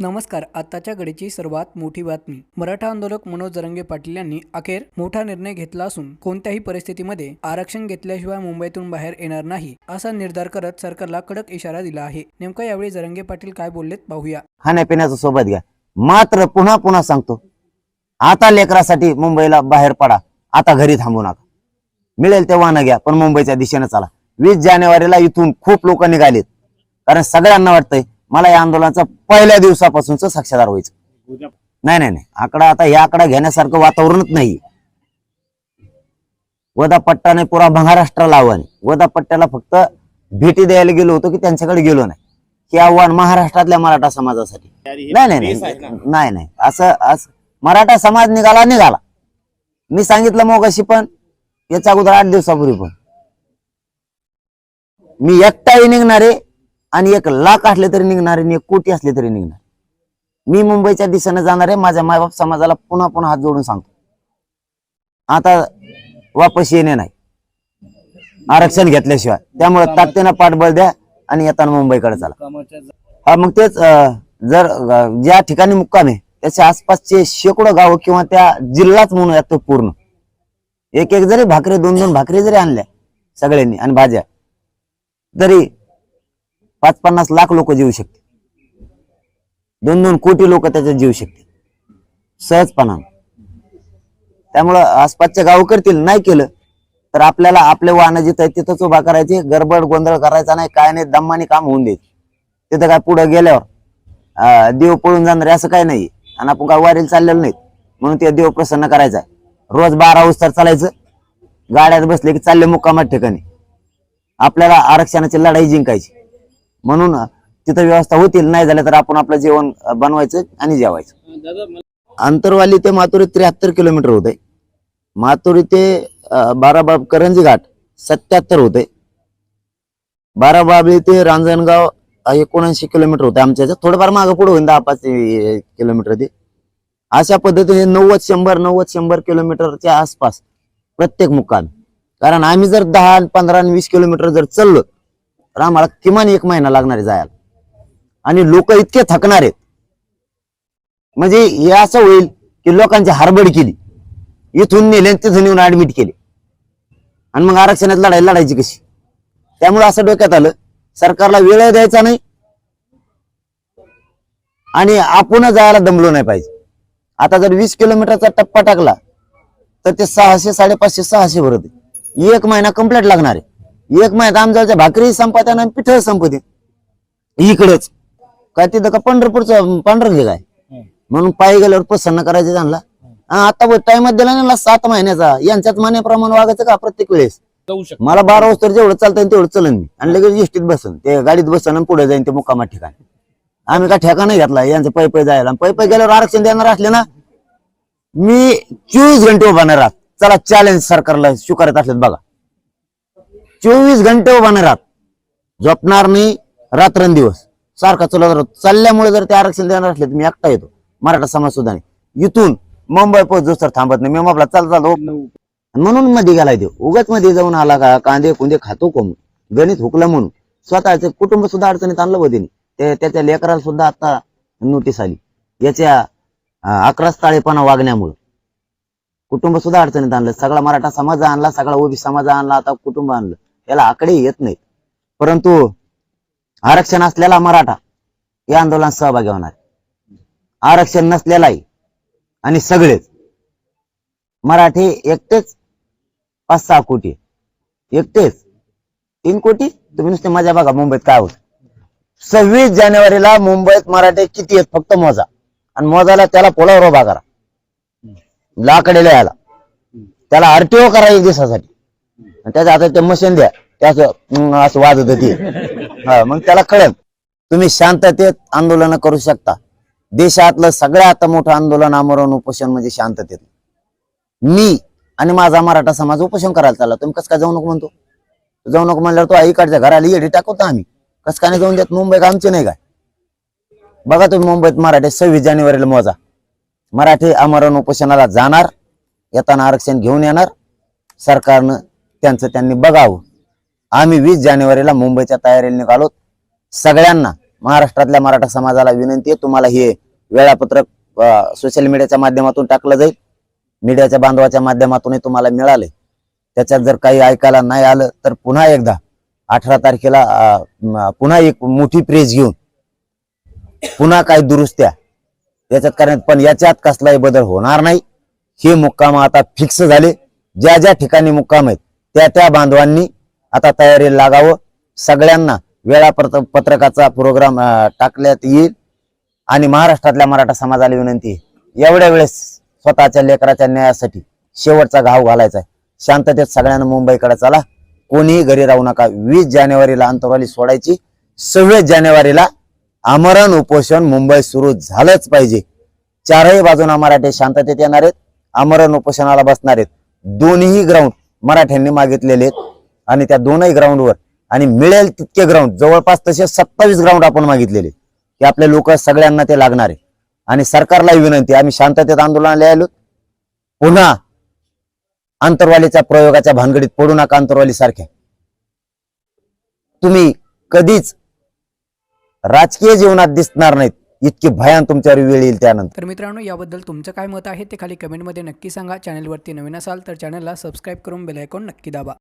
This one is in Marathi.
नमस्कार आताच्या घडीची सर्वात मोठी बातमी. मराठा आंदोलक मनोज जरंगे पाटील यांनी अखेर मोठा निर्णय घेतला असून कोणत्याही परिस्थितीमध्ये आरक्षण घेतल्याशिवाय मुंबईतून बाहेर येणार नाही असा निर्धार करत सरकारला कडक इशारा दिला आहे. नेमका यावेळी जरंगे पाटील काय बोललेत पाहूया. खाण्यापिण्याचं सोबत घ्या. मात्र पुन्हा पुन्हा सांगतो आता लेकरासाठी मुंबईला बाहेर पडा. आता घरी थांबू नका. मिळेल तेव्हा न घ्या पण मुंबईच्या दिशेने चला. वीस जानेवारीला इथून खूप लोक निघालेत. कारण सगळ्यांना वाटतंय मला या आंदोलनाचा पहिल्या दिवसापासूनच साक्षीदार व्हायचं. नाही नाही नाही. आकडा आता या आकडा घेण्यासारखं वातावरणच नाही. वदापट्टाने पुरा महाराष्ट्राला आव्हान वदा वदापट्ट्याला फक्त भेटी द्यायला गेलो होतो की त्यांच्याकडे गेलो नाही. हे आव्हान महाराष्ट्रातल्या मराठा समाजासाठी. नाही नाही. नाही नाही. असं असं. मराठा समाज निघाला निघाला. मी सांगितलं मोगाशी पण. याच्या अगोदर आठ दिवसापूर्वी पण. मी एकटाही निघणारे आणि एक लाख असले तरी निघणार आणि एक कोटी असले तरी निघणार. मी मुंबईच्या दिशेने जाणार आहे माझ्या मायबाप समाजाला पुन्हा पुन्हा हात जोडून सांगतो. आता वापस येणे नाही. आरक्षण घेतल्याशिवाय. त्यामुळे ताकदीनं पाठबळ द्या आणि येताना मुंबईकडे चला. हा मग तेच जर ज्या ठिकाणी मुक्काम आहे त्याच्या आसपासचे शेकडो गाव किंवा त्या जिल्हाच म्हणूयात तो पूर्ण. एक एक जरी भाकरी दोन दोन भाकरी जरी आणल्या सगळ्यांनी आणि भाज्या तरी पाच पन्नास लाख लोक जीव शकते दोन दोन कोटी लोक त्याच्यात जीव शकते सहजपणा त्यामुळं आसपासचे गाव करतील नाही केलं तर आपल्याला आपले वाहनं जिथं आहेत तिथंच उभा करायचे गडबड गोंधळ करायचा नाही काय नाही दम्माने काम होऊन द्यायचे. तिथं काय पुढं गेल्यावर देव पळून जाणार असं काय नाही आणि आपण काय वारीला चाललेलं नाहीत म्हणून ते देव प्रसन्न करायचा रोज बारा उस्तर चालायचं गाड्यात बसले की चालले मुक्कामात ठिकाणी. आपल्याला आरक्षणाची लढाई जिंकायची. म्हणून तिथं व्यवस्था होतील नाही झाल्या तर आपण आपलं जेवण बनवायचं आणि जेवायचं. अंतरवाली ते मातुरी त्र्याहत्तर किलोमीटर होते मातुरी ते बाराबाब करंजी घाट सत्याहत्तर होते बाराबाबळी ते रांजणगाव एकोणऐंशी किलोमीटर होते आमच्या थोडंफार मागं पुढे होईल दहा पाच किलोमीटर ते. अशा पद्धतीने नव्वद शंभर नव्वद शंभर किलोमीटरच्या आसपास प्रत्येक मुक्काम. कारण आम्ही जर दहा पंधरा आणि वीस किलोमीटर जर चाललो तर आम्हाला किमान एक महिना लागणार आहे जायला. आणि लोक इतके थकणार आहेत. म्हणजे हे असं होईल की लोकांची हारबड केली. इथून नेले तिथून येऊन ऍडमिट केले. आणि मग आरक्षणात लढाई लढायची कशी? त्यामुळे असं डोक्यात आलं सरकारला वेळ द्यायचा नाही. आणि आपण जायला दमलो नाही पाहिजे. आता जर वीस किलोमीटरचा टप्पा टाकला तर ते सहाशे साडेपाचशे सहाशे भरत एक महिना कंप्लीट लागणार आहे. एक महिन्यात आमच्या भाकरी संपत्या आणि पिठ संपते इकडेच. काय तिथं का पंढरपूरचं पांढरं काय? म्हणून पायी गेल्यावर प्रसन्न करायचं त्यांना. आता टाइमात दिला ना सात महिन्याचा. यांच्यात मान्याप्रमाणे वागायचं का प्रत्येक वेळेस? मला बारा वाजता जेवढं चालतं तेवढं चलन मी. आणि लगेच एसटीत बसन. ते गाडीत बसन आणि पुढे जाईन ते मुक्कामात ठिकाणी. आम्ही काय ठेका नाही घेतला यांचं पै पै जायला. पै पै गेल्यावर आरक्षण देणार असले ना मी चोवीस घंटे उभा नाही राहत. चला चॅलेंज सरकारला स्वीकारत असलेत बघा. चोवीस घंटे उभा नाही राहत. झोपणार नाही रात्रंदिवस. सारखा चलत राहतो. चालल्यामुळे जर ते आरक्षण देणार असले तर मी एकटा येतो. मराठा समाज सुद्धा नाही. इथून मुंबई पोहोच तर थांबत नाही. मी आपला चाल चाल म्हणून मध्ये गेलाय तो. उगाच मध्ये जाऊन आला का कांदे कुंदे खातो कोण? गणित हुकलं म्हणून. स्वतःच कुटुंब सुद्धा अडचणीत आणलं होते ते त्याच्या लेकराला सुद्धा आता नोटीस आली. याच्या अं, अकराच ताळेपणा वागण्यामुळं. कुटुंब सुद्धा अडचणीत आणलं. सगळा मराठा समाज आणला सगळा ओबी समाज आणला आता कुटुंब आणलं. याला आकडे येत नाहीत. परंतु आरक्षण असलेला मराठा या आंदोलनात सहभागी होणार आरक्षण नसलेलाही आणि सगळेच. मराठी एकटेच पाच सहा कोटी एकटेच. तीन कोटी? तुम्ही नुसते मजा बघा मुंबईत काय होत. सव्वीस जानेवारीला मुंबईत मराठे किती आहेत? फक्त मोजा. आणि मोजाला त्याला पोलावर उभा करा. लाकडेला याला त्याला आरटीओ करा एक दिवसासाठी. आणि त्याच्या हातात ते मशीन द्या. त्याच असं वाजत होती हा, मग त्याला कळेल. तुम्ही शांततेत आंदोलन करू शकता. देशातलं सगळ्यात मोठं आंदोलन आमरण उपोषण म्हणजे शांततेत. मी आणि माझा मराठा समाज उपोषण करायला चालला. तुम्ही कसं काय जाऊ नको म्हणतो? जाऊ नको म्हणल्यावर तो आईकडच्या घराला येडी टाकवतो आम्ही. कसं काय नाही जाऊन देत? मुंबई का आमची नाही काय? बघा तुम्ही मुंबईत मराठी सव्वीस जानेवारीला मोजा. मराठी आमरण उपोषणाला जाणार येताना आरक्षण घेऊन येणार. सरकारनं त्यांचं त्यांनी बघावं. आम्ही वीस जानेवारीला मुंबईच्या तयारीला निघालो सगळ्यांना महाराष्ट्रातल्या मराठा समाजाला विनंती आहे तुम्हाला हे वेळापत्रक सोशल मीडियाच्या माध्यमातून टाकलं जाईल. मीडियाच्या बांधवाच्या माध्यमातूनही तुम्हाला मिळाले त्याच्यात जर काही ऐकायला नाही आलं तर पुन्हा एकदा अठरा तारखेला अं, पुन्हा एक मोठी प्रेस घेऊन पुन्हा काही दुरुस्त्या याच्यात कारण पण याच्यात कसलाही बदल होणार नाही. हे मुक्काम आता फिक्स झाले. ज्या ज्या ठिकाणी मुक्काम आहेत त्या त्या बांधवांनी आता तयारीला लागावं. सगळ्यांना वेळापत्र पत्रकाचा प्रोग्राम टाकल्यात टाकण्यात येईल. आणि महाराष्ट्रातल्या मराठा समाजाला विनंती आहे एवढ्या वेळेस स्वतःच्या लेकराच्या न्यायासाठी शेवटचा घाव घालायचा आहे. शांततेत सगळ्यांना मुंबईकडे चला. कोणीही घरी राहू नका. वीस जानेवारीला अंतरवाली सोडायची. सव्वीस जानेवारीला आमरण उपोषण मुंबई सुरू झालंच पाहिजे. चारही बाजूना मराठे शांततेत येणार आहेत आमरण उपोषणाला बसणार आहेत. दोन्ही ग्राउंड मराठ्यांनी मागितलेले आहेत. आणि त्या दोनही ग्राउंडवर आणि मिळेल तितके ग्राउंड जवळपास तसे सत्तावीस ग्राउंड आपण मागितलेले की आपले लोक सगळ्यांना ते लागणार आहे. आणि सरकारलाही विनंती आम्ही शांततेत आंदोलनाला आलो पुन्हा आंतरवालीच्या प्रयोगाच्या भानगडीत पडू नका आंतरवाली सारख्या तुम्ही कधीच राजकीय जीवनात दिसणार नाहीत. इतकी भयान तुमच्यावर वेळ येईल त्यानंतर. तर मित्रांनो याबद्दल तुमचं काय मत आहे ते खाली कमेंटमध्ये नक्की सांगा. चॅनलवरती नवीन असाल तर चॅनलला सबस्क्राईब करून बेलायकॉन नक्की दाबा.